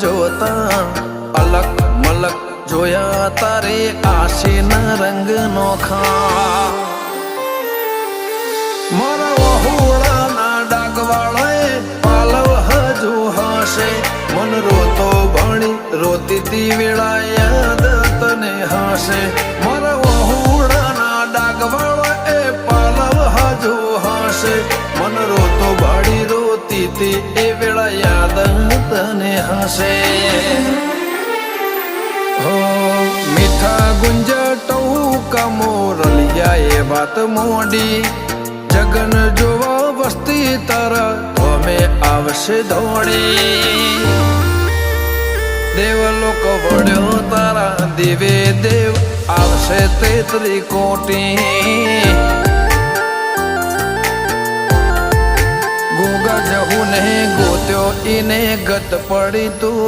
જોતા અલક મલક જોયા તારે આશીના રંગ નોખા મારા વહુડાના ડાગવાળાએ પાલવ હજુ હશે. મન રોતો ભણી રોતી તી વેળા યાદ તને હશે. મારા વહુડાના ડાગવાળાએ પાલવ હજુ હશે. મન રોતો ભાડી રોતી તી એ વેળા યાદ તને હશે? હો, મીઠા ગુંજ ટહુકા મોરલિયા એ વાત મોડી. જગન જોવા વસ્તી તારા અમે આવશે ધોળી. દેવ લોકો વળ્યો તારા દેવે દેવ, આવશે તેત્રી કોટી. ગોગા જહુ ને ગોત્યો ઈને ગત પડી તું